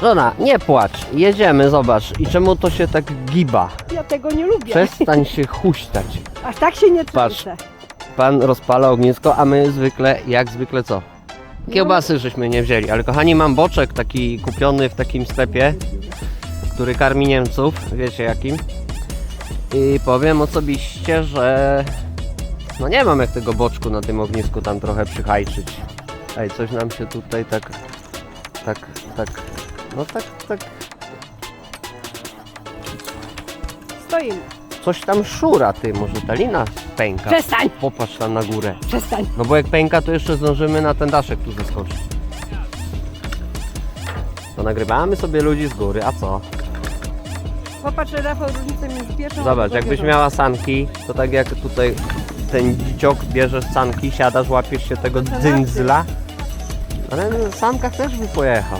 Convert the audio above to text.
Żona, nie płacz, jedziemy, zobacz. I czemu to się tak giba? Ja tego nie lubię. Przestań się huśtać. Aż tak się nie Patrz. trzęsę. Pan rozpala ognisko, a my zwykle, jak zwykle co? Kiełbasy żeśmy nie wzięli, ale kochani mam boczek taki kupiony w takim sklepie, który karmi Niemców, wiecie jakim. I powiem osobiście, że no nie mam jak tego boczku na tym ognisku tam trochę przyhajczyć. Ej, coś nam się tutaj tak, tak, tak, no tak, tak, Stoimy. coś tam szura ty, może ta lina pęka. Przestań, Popatrz tam na górę. przestań. No bo jak pęka, to jeszcze zdążymy na ten daszek tu zeskoczyć. To nagrywamy sobie ludzi z góry, a co? Popatrz, Rafał, różnicę między pierwszą Zobacz, jakbyś miała sanki, to tak jak tutaj ten dzieciok bierzesz sanki, siadasz, łapiesz się tego No to dzyndzla. Ale na sankach też by pojechał.